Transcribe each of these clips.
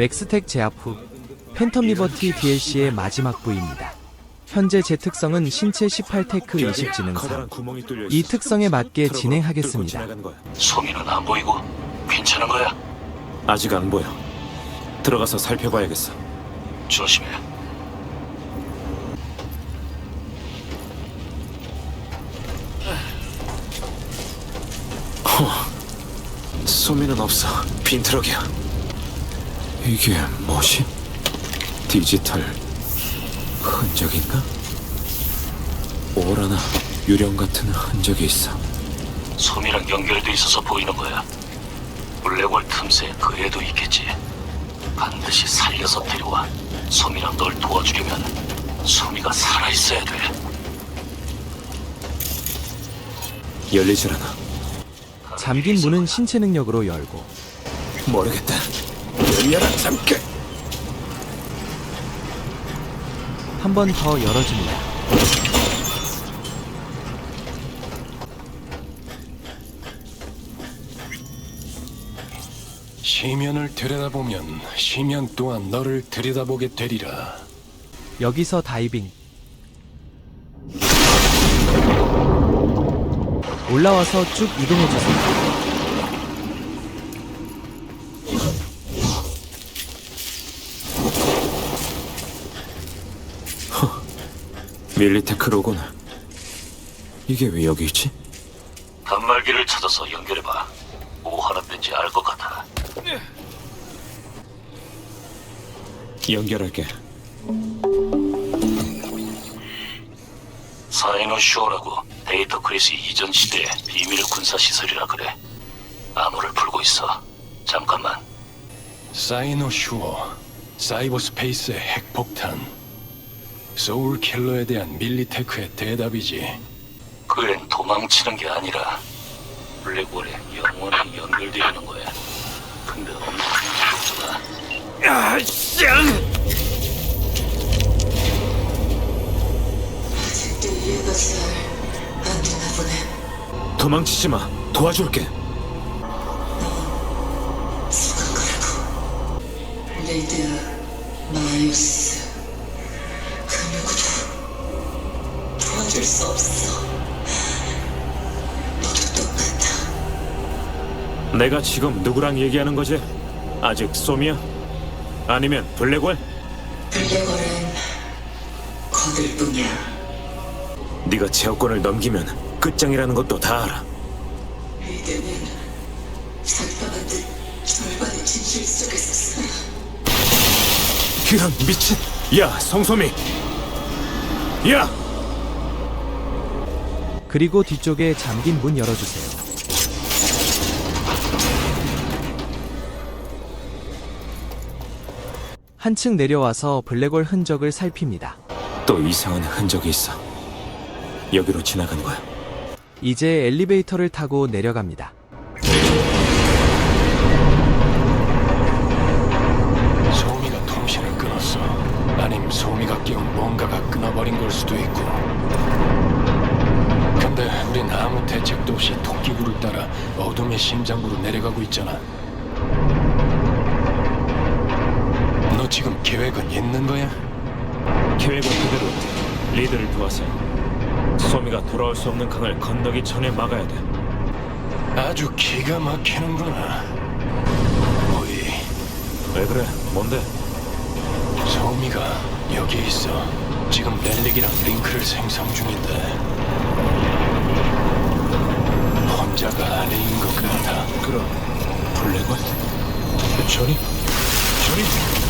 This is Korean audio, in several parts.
맥스텍 제압 후 팬텀 리버티 DLC의 마지막 부입니다. 현재 제 특성은 신체 18테크 20 지능상. 커다란 구멍이 뚫려 이. 특성에 맞게 진행하겠습니다. 소미는 안 보이고 괜찮은 거야? 아직 안 보여. 들어가서 살펴봐야겠어. 조심해. 소미는 없어. 빈 트럭이야. 이게 뭐지? 디지털 흔적인가? 오라나 유령 같은 흔적이 있어. 소미랑 연결돼 있어서 보이는 거야. 블랙홀 틈새 그 애도 있겠지. 반드시 살려서 데려와. 소미랑 널 도와주려면 소미가 살아있어야 돼. 열리질 않아. 잠긴 문은 신체 능력으로 열고 모르겠다. 열려라 잠깐. 한번 더 열어줍니다. 시면을 들여다보면 시면 또한 너를 들여다보게 되리라. 여기서 다이빙. 올라와서 쭉 이동해주세요. 밀리테크 로고는 이게 왜 여기 있지? 단말기를 찾아서 연결해봐. 뭐 하는 데인지 알 것 같아. 연결할게. 사이노쇼라고 데이터 크리스 이전 시대의 비밀 군사 시설이라 그래. 암호를 풀고 있어. 잠깐만. 사이노슈어, 사이버스페이스의 핵폭탄, 소울 킬러에 대한 밀리테크의 대답이지. 그엔 도망치는 게 아니라 블랙홀에 영원히 연결되어 있는 거야. 근데. 아직도 이해가 잘안 되나 보네. 도망치지 마. 도와줄게. 죽은 거라고. 레이드 내가 지금 누구랑 얘기하는 거지? 아직 솜이야? 아니면 블랙홀? 블랙홀은 거들 뿐이야. 네가 제어권을 넘기면 끝장이라는 것도 다 알아. 레이드는 설파만 듯 절반의 진실 속에서 살아. 이런 미친! 야, 성소미! 야! 그리고 뒤쪽에 잠긴 문 열어주세요. 한층 내려와서 블랙홀 흔적을 살핍니다. 또 이상한 흔적이 있어. 여기로 지나간 거야. 이제 엘리베이터를 타고 내려갑니다. 소미가 통신을 끊었어. 아님 소미가 끼운 뭔가가 끊어버린 걸 수도 있고. 근데 우린 아무 대책도 없이 토끼굴을 따라 어둠의 심장부로 내려가고 있잖아. 너 지금 계획은 있는 거야? 계획은 그대로 리드를 도와서 소미가 돌아올 수 없는 강을 건너기 전에 막아야 돼. 아주 기가 막히는구나. 오이, 왜 그래? 뭔데? 소미가 여기 있어. 지금 렐릭이랑 링크를 생성 중인데. 혼자가 아닌 것 같아. 그럼 블랙홀? 저리? 저리?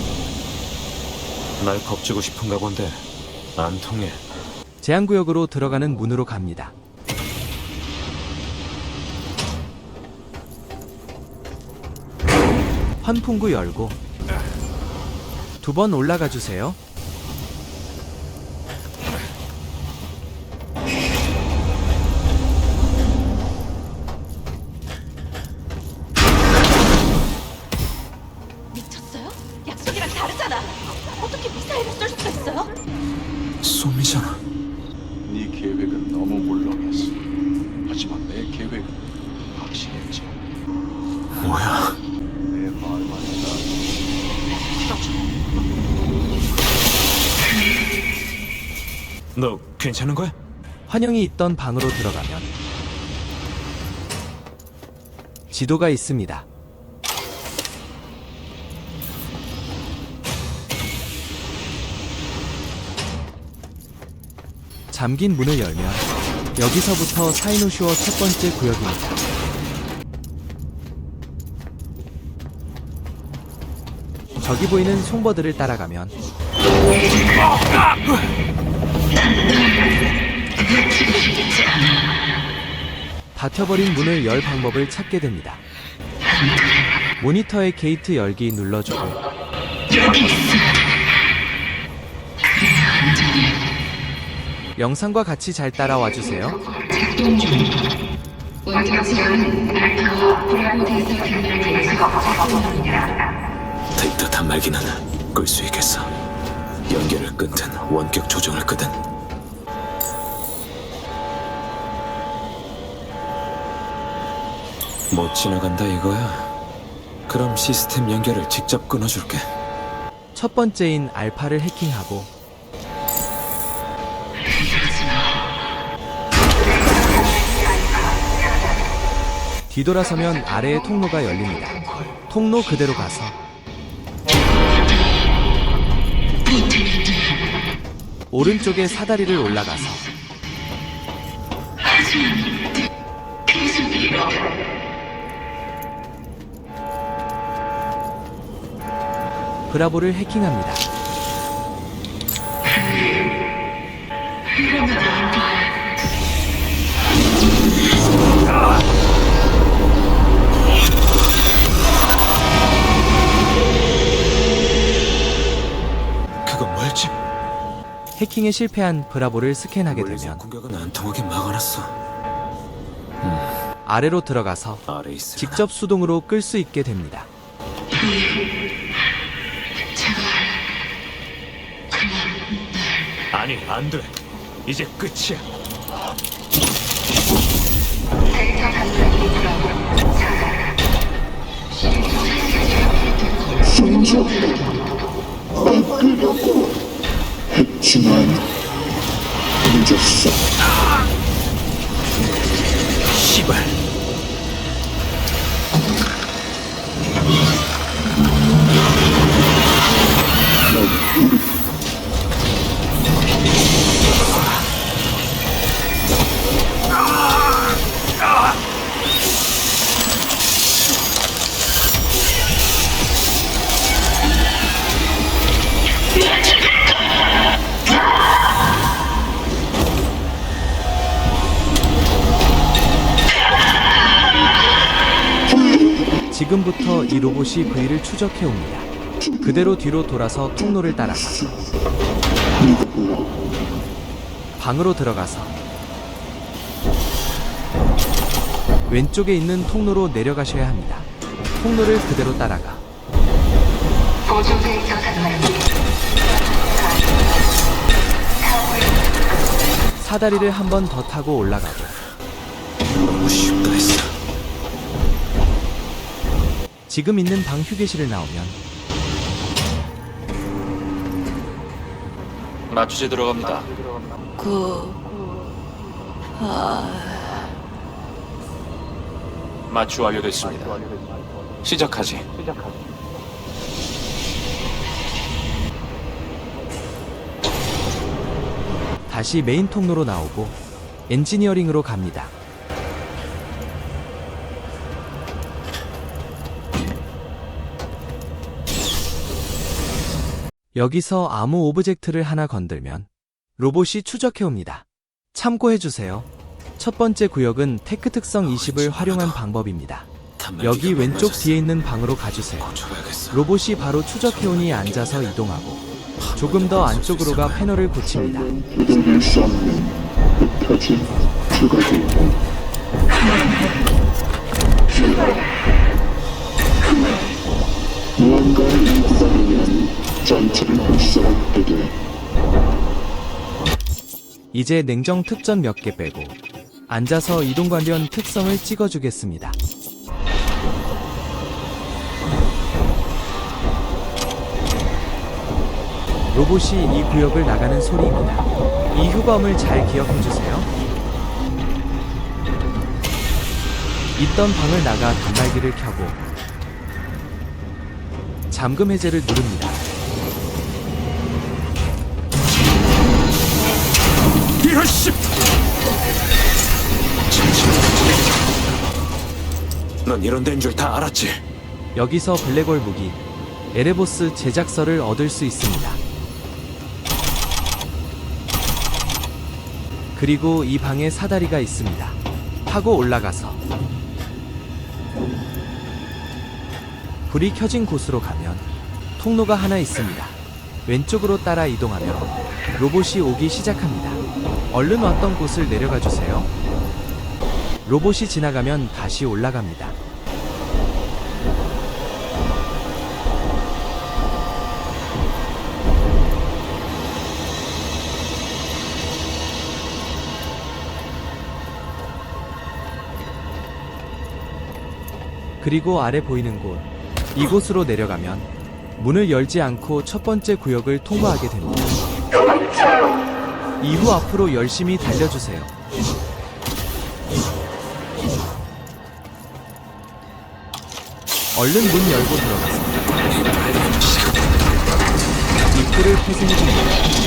날 겁주고 싶은가 본데 안 통해. 제한구역으로 들어가는 문으로 갑니다. 환풍구 열고 두 번 올라가 주세요. 괜찮은 거야? 환영이 있던 방으로 들어가면 지도가 있습니다. 잠긴 문을 열면 여기서부터 사이노슈어 첫 번째 구역입니다. 저기 보이는 송버들을 따라가면 닫혀버린 문을 열 방법을 찾게 됩니다. 모니터의 게이트 열기 눌러주고 영상과 같이 잘 따라와 주세요. 덱터 단말기는 끌 수 있겠어. 연결을 끊든 원격 조정을 끄든. 못 지나간다 이거야. 그럼 시스템 연결을 직접 끊어줄게. 첫 번째인 알파를 해킹하고 뒤돌아서면 아래의 통로가 열립니다. 통로 그대로 가서 오른쪽에 사다리를 올라가서 브라보를 해킹합니다. 해킹에 실패한 브라보를 스캔하게 되면 공격은 안 통하게 막아놨어. 아래로 들어가서 아래 직접 수동으로 끌 수 있게 됩니다. 아니 안 돼. 이제 끝이야. 했지만 늦었어. 시발. 지금부터 이 로봇이 V를 추적해 옵니다. 그대로 뒤로 돌아서 통로를 따라가 방으로 들어가서 왼쪽에 있는 통로로 내려가셔야 합니다. 통로를 그대로 따라가 사다리를 한 번 더 타고 올라가고 너무 쉽다 했어. 지금 있는 방 휴게실을 나오면 마취제 들어갑니다. 구, 마취 완료됐습니다. 시작하지. 다시 메인 통로로 나오고 엔지니어링으로 갑니다. 여기서 아무 오브젝트를 하나 건들면 로봇이 추적해 옵니다. 참고해 주세요. 첫 번째 구역은 테크 특성 20을 활용한 방법입니다. 여기 왼쪽 뒤에 있는 방으로 가주세요. 로봇이 바로 추적해온이 앉아서 이동하고 조금 더 안쪽으로 가 패널을 고칩니다. 없게 돼. 이제 냉정 특전 몇 개 빼고 앉아서 이동 관련 특성을 찍어주겠습니다. 로봇이 이 구역을 나가는 소리입니다. 이 휴감을 잘 기억해주세요. 있던 방을 나가 단말기를 켜고 잠금 해제를 누릅니다. 넌 이런 데인 줄 다 알았지? 여기서 블랙홀 무기 에레보스 제작서를 얻을 수 있습니다. 그리고 이 방에 사다리가 있습니다. 타고 올라가서 불이 켜진 곳으로 가면 통로가 하나 있습니다. 왼쪽으로 따라 이동하면 로봇이 오기 시작합니다. 얼른 왔던 곳을 내려가 주세요. 로봇이 지나가면 다시 올라갑니다. 그리고 아래 보이는 곳, 이곳으로 내려가면 문을 열지 않고 첫 번째 구역을 통과하게 됩니다. 이후 앞으로 열심히 달려주세요. 얼른 문 열고 들어가세요. 입구를 폐쇄해줍니다.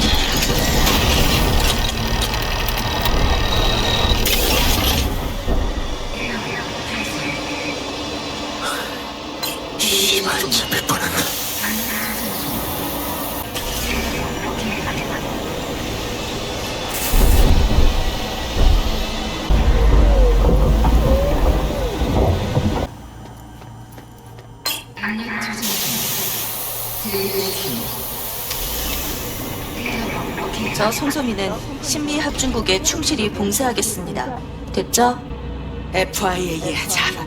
저 송소민은 신미합중국에 충실히 봉사하겠습니다. 됐죠? FIA에 잘한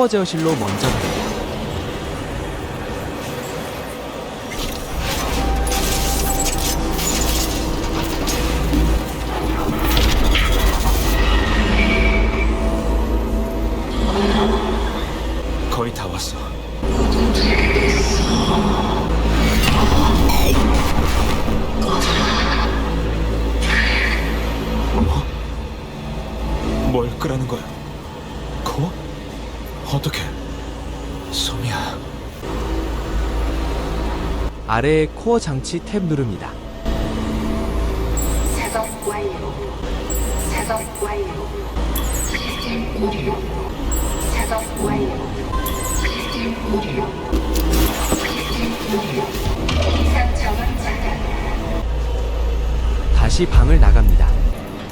다. 코어 제어실로 먼저 갑니다. 어떻게? 소미야. 아래에 코어 장치 탭 누릅니다. 작업 완료. 작업 완료. 시스템 오류. 작업 완료. 시스템 오류. 시스템 오류. 이상 정원 차단. 다시 방을 나갑니다.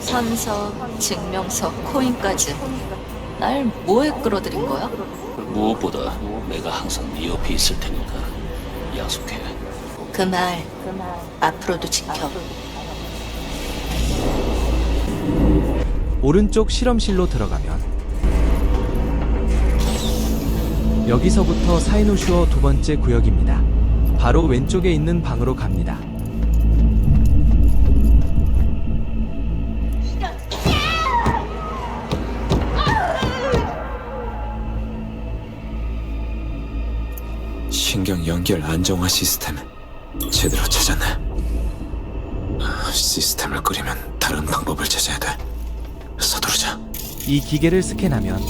선서, 증명서, 코인까지. 날 뭐에 끌어들인 거야? 무엇보다 내가 항상 네 옆에 있을 테니까 약속해. 그 말 앞으로도 지켜. 오른쪽 실험실로 들어가면 여기서부터 사이노슈어 두 번째 구역입니다. 바로 왼쪽에 있는 방으로 갑니다. 신경 연결 안정화 시스템 제대로 찾았네. 아, 시스템을 끓이면 다른 방법을 찾아야 돼. 서두르자. 이 기계를 스캔하면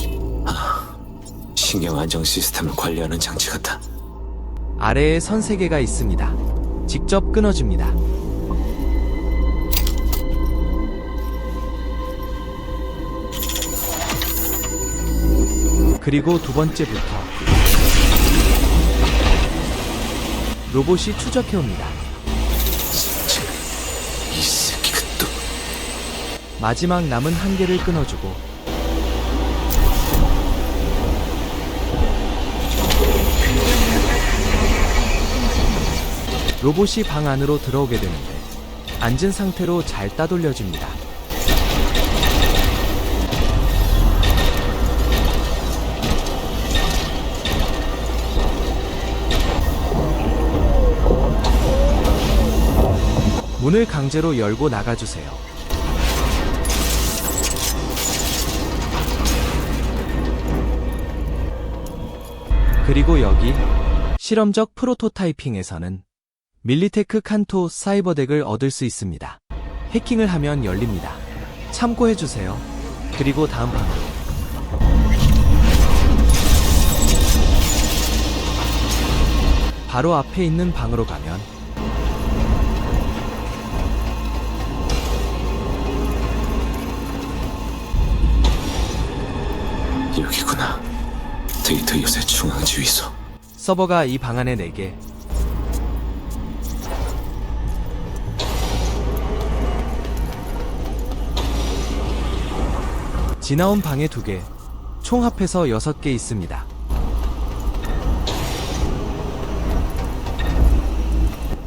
신경 안정 시스템을 관리하는 장치 같다. 아래에 선 3개가 있습니다. 직접 끊어줍니다. 그리고 두 번째부터 로봇이 추적해옵니다. 이 새끼가 또 마지막 남은 한 개를 끊어주고 로봇이 방 안으로 들어오게 되는데 앉은 상태로 잘 따돌려줍니다. 문을 강제로 열고 나가주세요. 그리고 여기 실험적 프로토타이핑에서는 밀리테크 칸토 사이버덱을 얻을 수 있습니다. 해킹을 하면 열립니다. 참고해주세요. 그리고 다음 방으로. 바로 앞에 있는 방으로 가면 여기구나. 데이터 요새 중앙 지휘소. 서버가 이 방 안에 4개, 지나온 방에 2개, 총 합해서 6개 있습니다.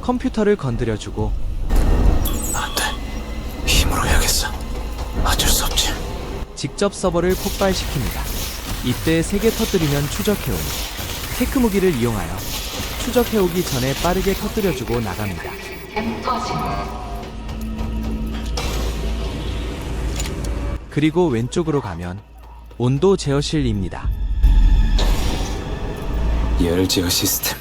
컴퓨터를 건드려주고 안 돼. 힘으로 해야겠어. 어쩔 수 없지. 직접 서버를 폭발시킵니다. 이때 3개 터뜨리면 추적해오니 테크 무기를 이용하여 추적해오기 전에 빠르게 터뜨려주고 나갑니다. 그리고 왼쪽으로 가면 온도 제어실입니다. 열 제어 시스템.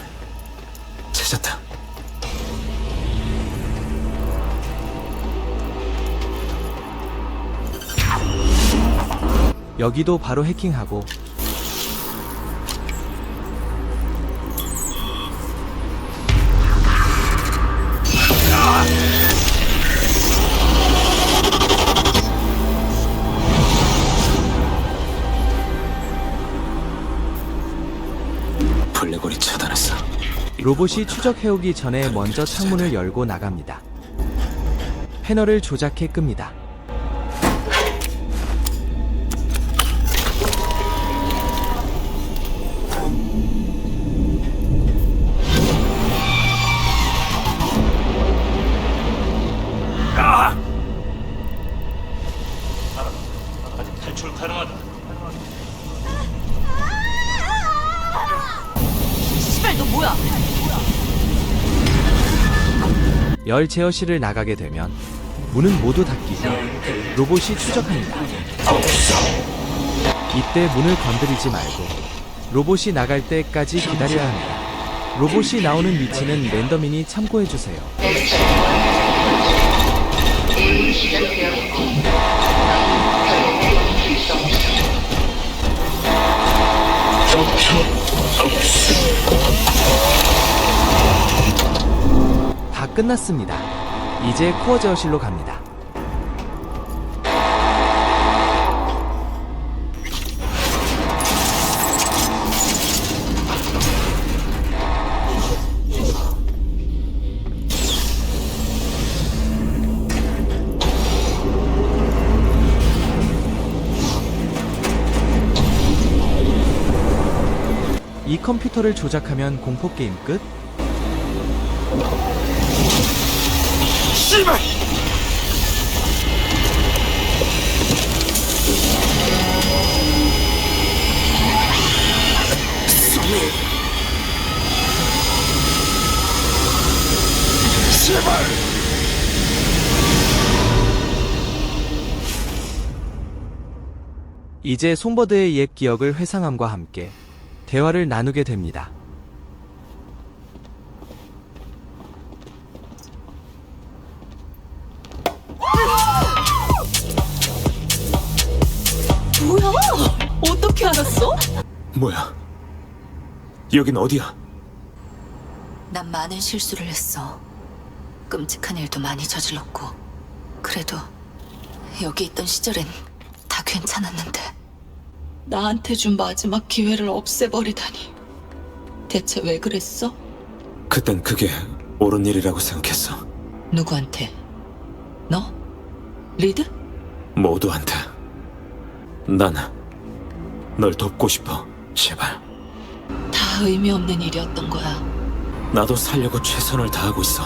여기도 바로 해킹하고 블랙홀이 차단했어. 로봇이 추적해오기 전에 먼저 창문을 열고 나갑니다. 패널을 조작해 끕니다. 뭐야? 열 제어실을 나가게 되면 문은 모두 닫히고 로봇이 추적합니다. 이때 문을 건드리지 말고 로봇이 나갈 때까지 기다려야 합니다. 로봇이 나오는 위치는 랜덤이니 참고해주세요. 다 끝났습니다. 이제 코어 제어실로 갑니다. 이 컴퓨터를 조작하면 공포 게임 끝? 이제 손버드의 옛 기억을 회상함과 함께 대화를 나누게 됩니다. 뭐야? 어떻게 알았어? 뭐야? 여긴 어디야? 난 많은 실수를 했어. 끔찍한 일도 많이 저질렀고 그래도 여기 있던 시절엔 다 괜찮았는데 나한테 준 마지막 기회를 없애버리다니. 대체 왜 그랬어? 그땐 그게 옳은 일이라고 생각했어. 누구한테? 너? 리드? 모두한테. 난 널 돕고 싶어. 제발. 다 의미 없는 일이었던 거야. 나도 살려고 최선을 다하고 있어.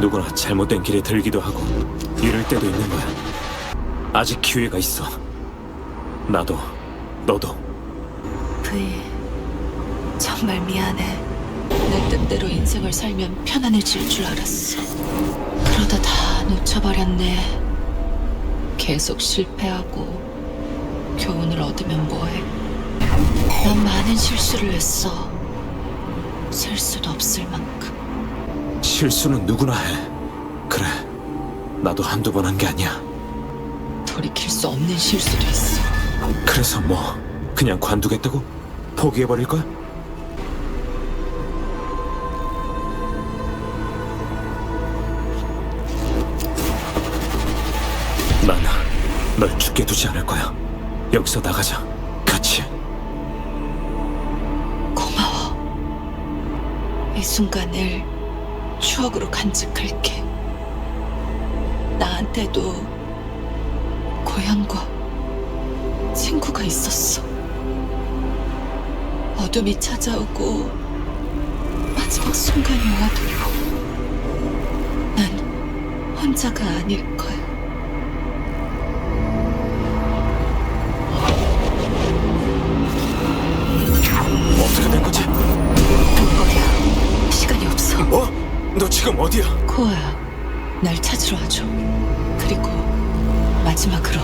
누구나 잘못된 길에 들기도 하고 이럴 때도 있는 거야. 아직 기회가 있어. 나도 너도 브이 정말 미안해 내 뜻대로 인생을 살면 편안해질 줄 알았어. 그러다 다 놓쳐버렸네. 계속 실패하고 교훈을 얻으면 뭐해? 난 많은 실수를 했어. 셀 수도 없을 만큼. 실수는 누구나 해. 그래. 나도 한두 번 한 게 아니야. 돌이킬 수 없는 실수도 있어. 그래서 뭐 그냥 관두겠다고? 포기해버릴 거야? 난널 죽게 두지 않을 거야. 여기서 나가자. 같이. 고마워. 이 순간을 추억으로 간직할게. 나한테도 고향과 친구가 있었어. 어둠이 찾아오고 마지막 순간이 와도 난 혼자가 아닐 거야. 어떻게 된 거지? 어디야 시간이 없어 어? 너 지금 어디야? 코아야, 날 찾으러 와줘. 그리고 마지막으로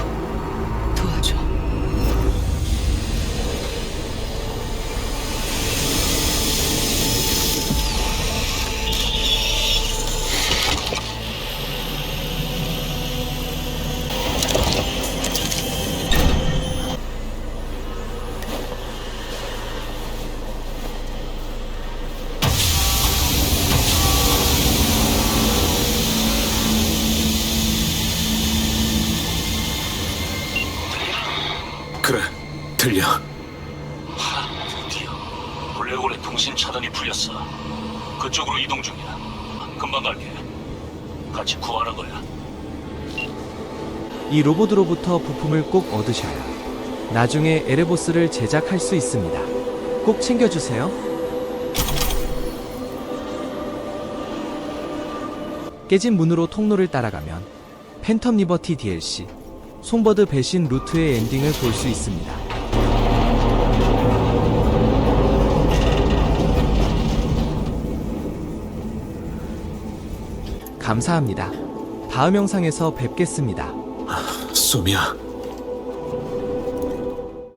들려. 하, 드디어 블랙홀의 통신 차단이 풀렸어. 그쪽으로 이동 중이야. 금방 갈게. 같이 구하는 거야. 이 로봇으로부터 부품을 꼭 얻으셔야 나중에 에레보스를 제작할 수 있습니다. 꼭 챙겨주세요. 깨진 문으로 통로를 따라가면 팬텀 리버티 DLC 송버드 배신 루트의 엔딩을 볼 수 있습니다. 감사합니다. 다음 영상에서 뵙겠습니다. 소미야.